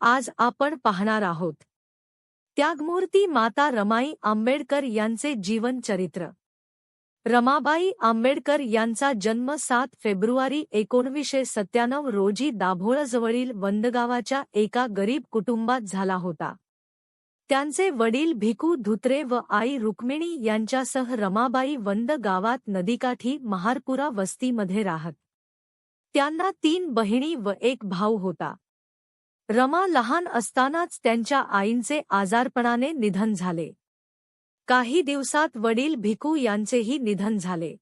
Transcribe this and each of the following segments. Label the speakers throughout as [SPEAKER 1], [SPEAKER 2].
[SPEAKER 1] आज आपण पाहणार आहोत. त्यागमूर्ती माता रमाई आंबेडकर यांचे जीवनचरित्र. रमाबाई आंबेडकर यांचा जन्म सात फेब्रुवारी एकोणवीसशे सत्त्याण्णव रोजी दाभोळजवळील वंदगावाच्या एका गरीब कुटुंबात झाला होता. त्यांचे वडील भिकू धुत्रे व आई रुक्मिणी यांच्यासह रमाबाई वंद गावात नदीकाठी महारपुरा वस्तीमध्ये राहत. त्यांना तीन बहिणी व एक भाऊ होता. रमा लहान असतानाच त्यांच्या आईंचे आजारपणाने निधन झाले. काही दिवसात वडील भिकू यांचेही निधन झाले.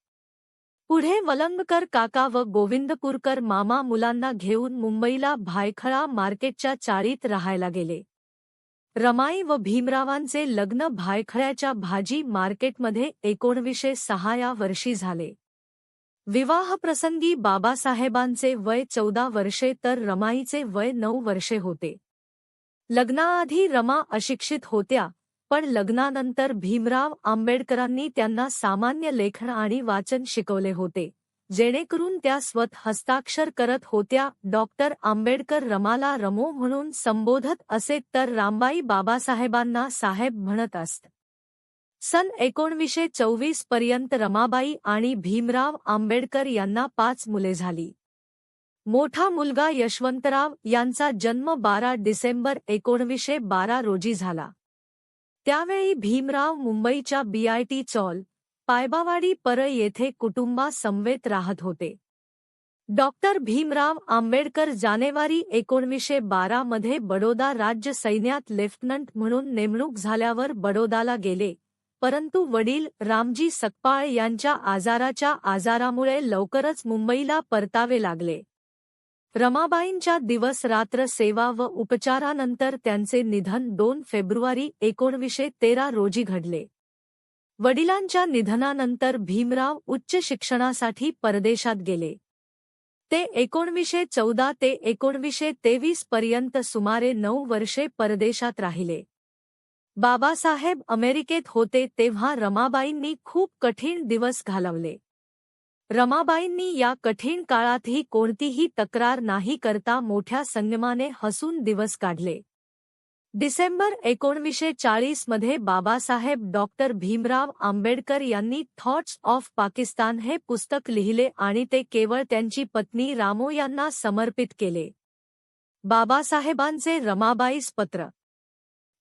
[SPEAKER 1] पुढे वलंगकर काका व गोविंदपूरकर मामा मुलांना घेऊन मुंबईला भायखळा मार्केटच्या चाळीत राहायला गेले. रमाई व भीमरावांचे लग्न भायखळ्याच्या भाजी मार्केटमध्ये एकोणवीसशे सहा या वर्षी झाले. विवाहप्रसंगी बाबासाहेबांचे वय चौदा वर्षे तर रमाईचे वय नऊ वर्षे होते. लग्नाआधी रमा अशिक्षित होत्या पण लग्नानंतर भीमराव आंबेडकरांनी त्यांना सामान्य लेखन आणि वाचन शिकवले होते जेणेकरून त्या स्वत हस्ताक्षर करत होत्या. डॉक्टर आंबेडकर रमाला रमो म्हणून संबोधत असे तर रामबाई बाबासाहेबांना साहेब म्हणत असत. सन एकोणवीसशे चोवीसपर्यंत रमाबाई आणि भीमराव आंबेडकर यांना पाच मुले झाली. मोठा मुलगा यशवंतराव यांचा जन्म बारा डिसेंबर एकोणवीसशे बारा रोजी झाला. त्यावेळी भीमराव मुंबईच्या बीआयटी चॉल पायबावाडी परळ येथे कुटुंबा समवेत राहत होते. डॉक्टर भीमराव आंबेडकर जानेवारी एकोणवीसशे बारामध्ये बडोदा राज्य सैन्यात लेफ्टनंट म्हणून नेमणूक झाल्यावर बडोदाला गेले. परंतु वडील रामजी सकपाळ यांच्या आजाराच्या आजारामुळे लवकरच मुंबईला परतावे लागले. रमाबाईंच्या दिवस रात्र सेवा व उपचारानंतर त्यांचे निधन दोन फेब्रुवारी एकोणवीसशे तेरा रोजी घडले. वडिलांच्या निधनानंतर भीमराव उच्च शिक्षणासाठी परदेशात गेले. ते एकोणवीसशे चौदा ते एकोणवीसशे तेवीस पर्यंत सुमारे नऊ वर्षे परदेशात राहिले. बाबासाहेब अमेरिकेत होते तेव्हा रमाबाईंनी खूप कठीण दिवस घालवले. रमाबाईंनी या कठीण काळातही कोणतीही तक्रार नाही करता मोठ्या संयमाने हसून दिवस काढले. डिसेंबर एकोणवीसशे चाळीसमध्ये बाबासाहेब डॉक्टर भीमराव आंबेडकर यांनी थॉट्स ऑफ़ पाकिस्तान हे पुस्तक लिहिले आणि ते केवळ त्यांची पत्नी रामो यांना समर्पित केले. बाबासाहेबांचे रमाबाईस पत्र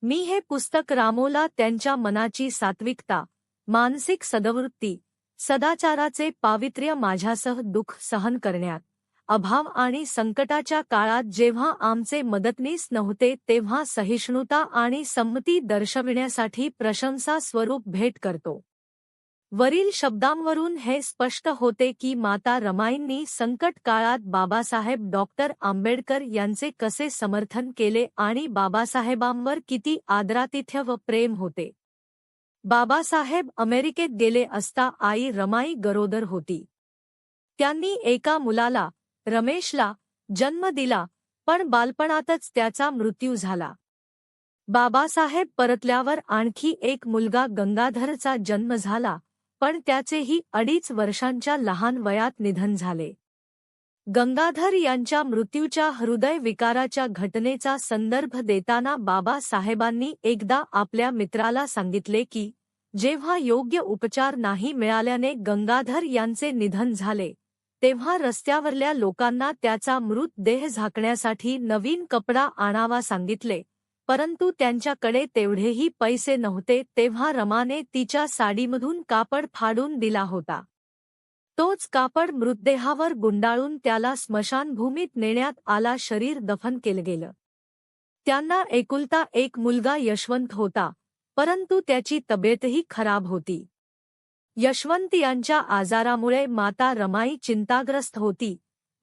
[SPEAKER 1] मी हे पुस्तक रामोला त्यांच्या मनाची सात्विकता मानसिक सदवृत्ती सदाचाराचे पावित्र्य माझ्यासह दुःख सहन करण्यात अभाव आणि संकटाच्या काळात जेव्हा आमचे मदतनीस नव्हते तेव्हा सहिष्णुता आणि संमती दर्शविण्यासाठी प्रशंसा स्वरूप भेट करतो. वरील शब्दांवरून हे स्पष्ट होते की माता रमाईंनी संकट काळात बाबासाहेब डॉक्टर आंबेडकर यांचे कसे समर्थन केले आणि बाबासाहेबांवर किती आदरातिथ्य व प्रेम होते. बाबासाहेब अमेरिकेत गेले असता आई रमाई गरोदर होती. त्यांनी एका मुलाला रमेशला जन्म दिला पण बालपणातच त्याचा मृत्यू झाला. बाबासाहेब परतल्यावर आणखी एक मुलगा गंगाधरचा जन्म झाला पण त्याचेही अडीच वर्षांच्या लहान वयात निधन झाले. गंगाधर यांच्या मृत्यूच्या हृदय विकाराच्या घटनेचा संदर्भ देताना बाबासाहेबांनी एकदा आपल्या मित्राला सांगितले की जेव्हा योग्य उपचार नाही मिळाल्याने गंगाधर यांचे निधन झाले तेव्हा रस्त्यावरल्या लोकांना त्याचा मृतदेह झाकण्यासाठी नवीन कपडा आणावा सांगितले. परंतु त्यांच्याकडे तेवढेही पैसे नव्हते तेव्हा रमाने तिच्या साडीमधून कापड फाडून दिला होता. तोच कापड मृतदेहावर गुंडाळून त्याला स्मशानभूमीत नेण्यात आला शरीर दफन केलं गेलं. त्यांना एकुलता एक मुलगा यशवंत होता परंतु त्याची तब्येतही खराब होती. यशवंत यांच्या आजारामुळे माता रमाई चिंताग्रस्त होती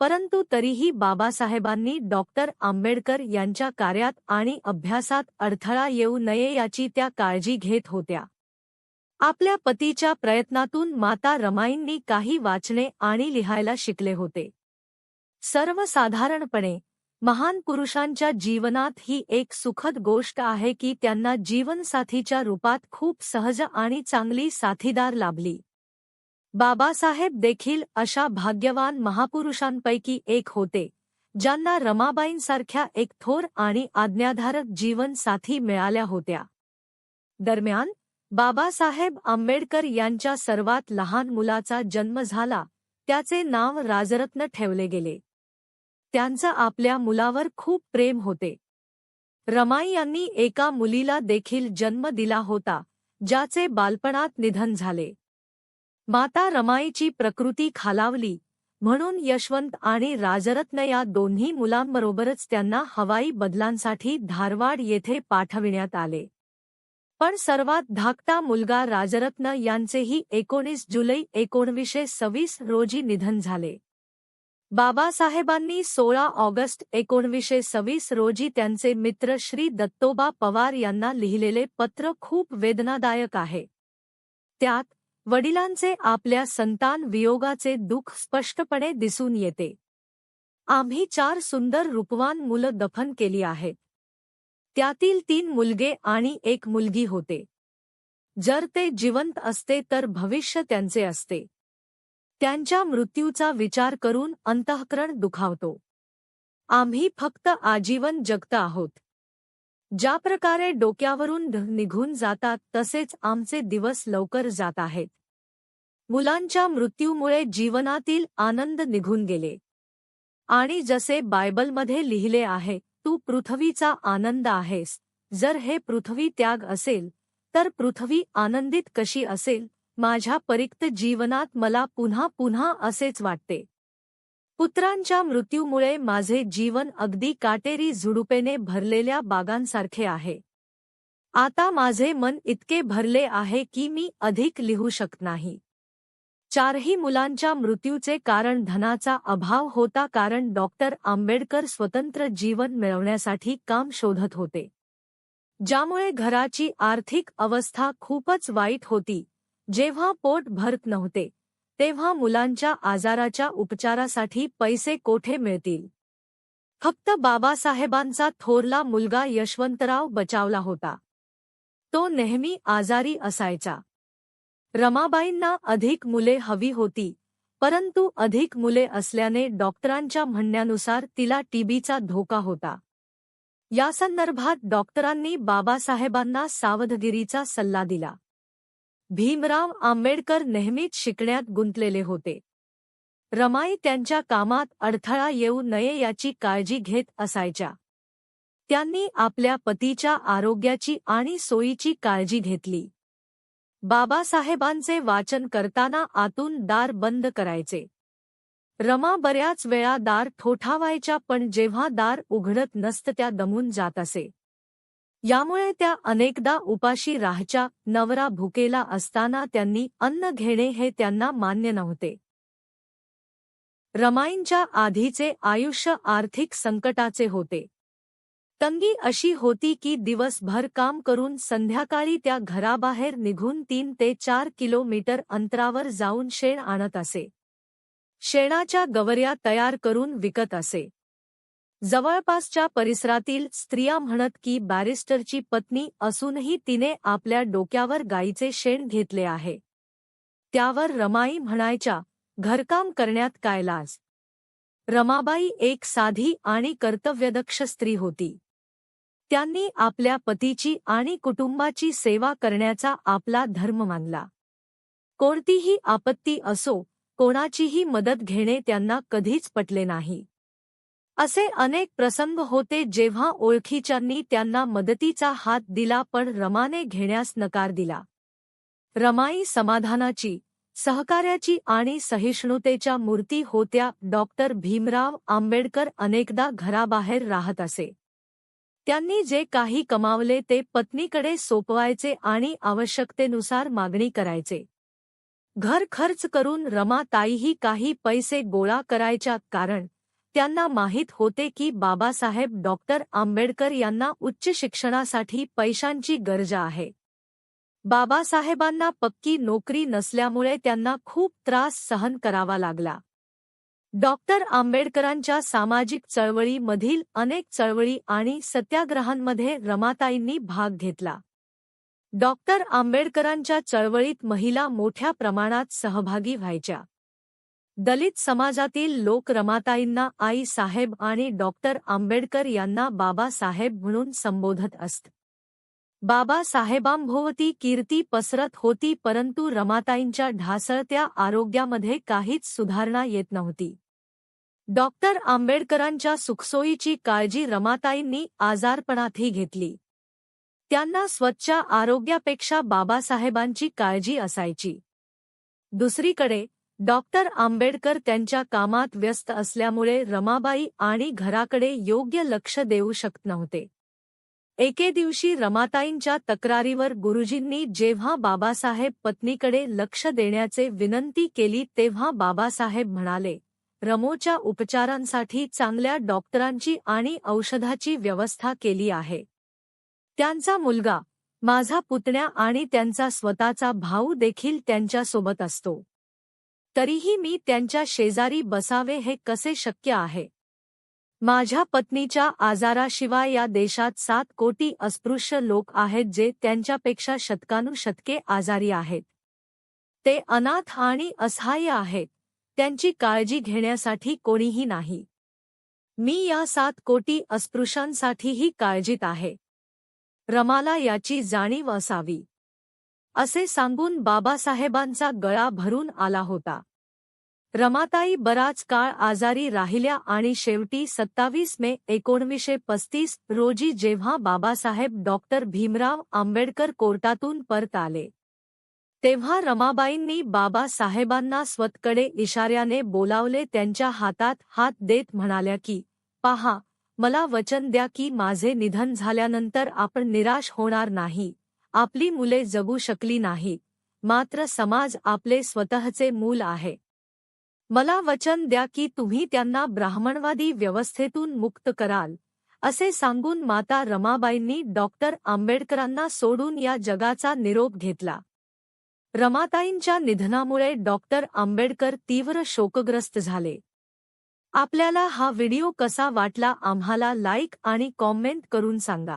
[SPEAKER 1] परंतु तरीही बाबासाहेबांनी डॉक्टर आंबेडकर यांच्या कार्यात आणि अभ्यासात अडथळा येऊ नये याची त्या काळजी घेत होत्या. आपल्या पतीच्या प्रयत्नातून माता रमाईंनी काही वाचणे आणि लिहायला शिकले होते. सर्वसाधारणपणे महान पुरुषांच्या जीवनात ही एक सुखद गोष्ट आहे की त्यांना जीवनसाथीच्या रूपात खूप सहज आणि चांगली साथीदार लाभली. बाबासाहेब देखील अशा भाग्यवान महापुरुषांपैकी एक होते ज्यांना रमाबाईंसारख्या एक थोर आणि आज्ञाधारक जीवन साथी मिळाल्या होत्या. दरम्यान बाबासाहेब आंबेडकर यांच्या सर्वात लहान मुलाचा जन्म झाला त्याचे नाव राजरत्न ठेवले गेले. त्यांचं आपल्या मुलावर खूप प्रेम होते. रमाई यांनी एका मुलीला देखील जन्म दिला होता ज्याचे बालपणात निधन झाले. माता रमाईची प्रकृती खालावली. म्हणून यशवंत आणि राजरत्न या दोन्ही मुलांबरोबरच त्यांना हवाई बदलांसाठी धारवाड येथे पाठविण्यात आले. पण सर्वात धाकटा मुलगा राजरत्न यांचेही एकोणीस जुलै एकोणवीसशे सव्वीस रोजी निधन झाले. बाबासाहेबांनी सोळा ऑगस्ट एकोणवीसशे सव्वीस रोजी त्यांचे मित्र श्री दत्तोबा पवार यांना लिहिलेले पत्र खूप वेदनादायक आहे. त्यात वडिलांचे आपल्या संतान वियोगाचे दुःख स्पष्टपणे दिसून येते. आम्ही चार सुंदर रूपवान मुलं दफन केली आहेत. त्यातील तीन मुलगे आणि एक मुलगी होते. जर ते जिवंत असते तर भविष्य त्यांचे असते. त्यांच्या मृत्यूचा विचार करून अंतःकरण दुखावतो. आम्ही फक्त आजीवन जगत आहोत. ज्या प्रकारे डोक्यावरून निघून जातात तसेच आमचे दिवस लवकर जात आहेत. मुलांच्या मृत्यूमुळे जीवनातील आनंद निघून गेले. आणि जसे बायबलमध्ये लिहिले आहे तू पृथ्वीचा आनंद आहेस. जर हे पृथ्वी त्याग असेल तर पृथ्वी आनंदित कशी असेल? माझ्या परिक्त जीवनात मला पुन्हा पुन्हा असेच वाटते. पुत्रांच्या मृत्यूमुळे माझे जीवन अगदी काटेरी झुडुपेने भरलेल्या बागांसारखे आहे. आता माझे मन इतके भरले आहे की मी अधिक लिहू शकत नाही. चारही मुलांच्या मृत्यूचे कारण धनाचा अभाव होता कारण डॉक्टर आंबेडकर स्वतंत्र जीवन मिळवण्यासाठी काम शोधत होते. ज्यामुळे घराची आर्थिक अवस्था खूपच वाईट होती, जेव्हा पोट भरत नव्हते. तेव्हा मुलांच्या आजाराच्या उपचारासाठी पैसे कोठे मिळतील? फक्त बाबासाहेबांचा थोरला मुलगा यशवंतराव बचावला होता. तो नेहमी आजारी असायचा. रमाबाईंना अधिक मुले हवी होती परंतु अधिक मुले असल्याने डॉक्टरांच्या म्हणण्यानुसार तिला टीबीचा धोका होता. या संदर्भात डॉक्टरांनी बाबासाहेबांना सावधगिरीचा सल्ला दिला. भीमराव आंबेडकर नेहमीच शिकण्यात गुंतलेले होते. रमाई त्यांच्या कामात अडथळा येऊ नये याची काळजी घेत असायच्या. त्यांनी आपल्या पतीच्या आरोग्याची आणि सोयीची काळजी घेतली. बाबासाहेबांचे वाचन करताना आतून दार बंद करायचे. रमा बऱ्याच वेळा दार ठोठावायच्या पण जेव्हा दार उघडत नसत त्या दमून जात असे. यामुळे त्या अनेकदा उपाशी राहायच्या नवरा भुकेला असताना त्यांनी अन्न घेणे हे त्यांना मान्य नव्हते. रमाईंच्या आधीचे आयुष्य आर्थिक संकटाचे होते. तंगी अशी होती की दिवसभर काम करून संध्याकाळी त्या घराबाहेर निघून तीन ते चार किलोमीटर अंतरावर जाऊन शेण आणत असे. शेणाच्या गवऱ्या तयार करून विकत असे. जवळपासच्या परिसरातील स्त्रिया म्हणत की बॅरिस्टरची पत्नी असूनही तिने आपल्या डोक्यावर गाईचे शेण घेतले आहे. त्यावर रमाई म्हणायच्या घरकाम करण्यात काय लाज रमाबाई एक साधी आणि कर्तव्यदक्ष स्त्री होती. त्यांनी आपल्या पतीची आणि कुटुंबाची सेवा करण्याचा आपला धर्म मानला. कोणतीही आपत्ती असो कोणाचीही मदत घेणे त्यांना कधीच पटले नाही. असे अनेक प्रसंग होते जेव्हा ओळखीच्यांनी त्यांना मदतीचा हात दिला पण रमाने घेण्यास नकार दिला. रमाई समाधानाची सहकार्याची आणि सहिष्णुतेच्या मूर्ती होत्या डॉक्टर भीमराव आंबेडकर अनेकदा घराबाहेर राहत असे. त्यांनी जे काही कमावले ते पत्नीकडे सोपवायचे आणि आवश्यकतेनुसार मागणी करायचे. घर खर्च करून रमाताईही काही पैसे गोळा करायच्या कारण त्यांना माहीत होते की बाबासाहेब डॉक्टर आंबेडकर यांना उच्च शिक्षणासाठी पैशांची गरज आहे. बाबासाहेबांना पक्की नोकरी नसल्यामुळे त्यांना खूप त्रास सहन करावा लागला. डॉक्टर आंबेडकरांच्या सामाजिक चळवळीमधील अनेक चळवळी आणि सत्याग्रहांमध्ये रमाताईंनी भाग घेतला. डॉक्टर आंबेडकरांच्या चळवळीत महिला मोठ्या प्रमाणात सहभागी व्हायच्या. दलित समाजातील लोक रमाताईंना आई साहेब आणि डॉक्टर आंबेडकर यांना बाबासाहेब म्हणून संबोधत असत. बाबासाहेबांभोवती कीर्ती पसरत होती परंतु रमाताईंच्या ढासळत्या आरोग्यामध्ये काहीच सुधारणा येत नव्हती. डॉक्टर आंबेडकरांच्या सुखसोयीची काळजी रमाताईंनी आजारपणातही घेतली. त्यांना स्वच्छ आरोग्यापेक्षा बाबासाहेबांची काळजी असायची. दुसरीकडे डॉक्टर आंबेडकर त्यांच्या कामात व्यस्त असल्यामुळे रमाबाई आणि घराकडे योग्य लक्ष देऊ शकत नव्हते. एके दिवशी रमाताईंच्या तक्रारीवर गुरुजींनी जेव्हा बाबासाहेब पत्नीकडे लक्ष देण्याचे विनंती केली तेव्हा बाबासाहेब म्हणाले रमोच्या उपचारांसाठी चांगल्या डॉक्टरांची आणि औषधाची व्यवस्था केली आहे. त्यांचा मुलगा माझा पुतण्या आणि त्यांचा स्वतःचा भाऊ देखील त्यांच्यासोबत असतो. तरीही मी त्यांच्या शेजारी बसावे हे कसे शक्य आहे? माझ्या पत्नीच्या आजाराशिवाय या देशात सात कोटी अस्पृश्य लोक आहेत जे त्यांच्यापेक्षा शतकानुशतके आजारी आहेत. ते अनाथ आणि असहाय्य आहेत. त्यांची काळजी घेण्यासाठी कोणीही नाही. मी या सात कोटी अस्पृश्यांसाठीही काळजीत आहे. रमाला याची जाणीव असावी. असे सांगून बाबासाहेबांचा गळा भरून आला होता. रमाताई बराच काळ आजारी राहिल्या आणि शेवटी सत्तावीस मे एकोणवीसशे पस्तीस रोजी जेव्हा बाबासाहेब डॉक्टर भीमराव आंबेडकर कोर्टातून परत आले. तेव्हा रमाबाईंनी बाबासाहेबांना स्वतकडे इशाऱ्याने बोलावले त्यांच्या हातात हात देत म्हणाल्या की पहा मला वचन द्या की माझे निधन झाल्यानंतर आपण निराश होणार नाही. आपली मुले जगू शकली नाही. मात्र समाज आपले स्वतःचे मूल आहे. मला वचन द्या की तुम्ही त्यांना ब्राह्मणवादी व्यवस्थेतून मुक्त कराल. असे सांगून माता रमाबाईंनी डॉक्टर आंबेडकरांना सोडून या जगाचा निरोप घेतला. रमाताईंच्या निधनामुळे डॉक्टर आंबेडकर तीव्र शोकग्रस्त झाले. आपल्याला हा व्हिडिओ कसा वाटला आम्हाला लाईक आणि कॉमेंट करून सांगा.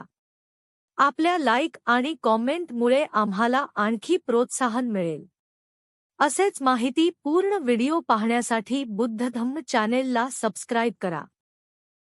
[SPEAKER 1] आपल्या लाईक आणि कॉमेंटमुळे आम्हाला आणखी प्रोत्साहन मिळेल. असेच माहिती पूर्ण व्हिडिओ पाहण्यासाठी बुद्धधम्म चॅनेलला सबस्क्राईब करा.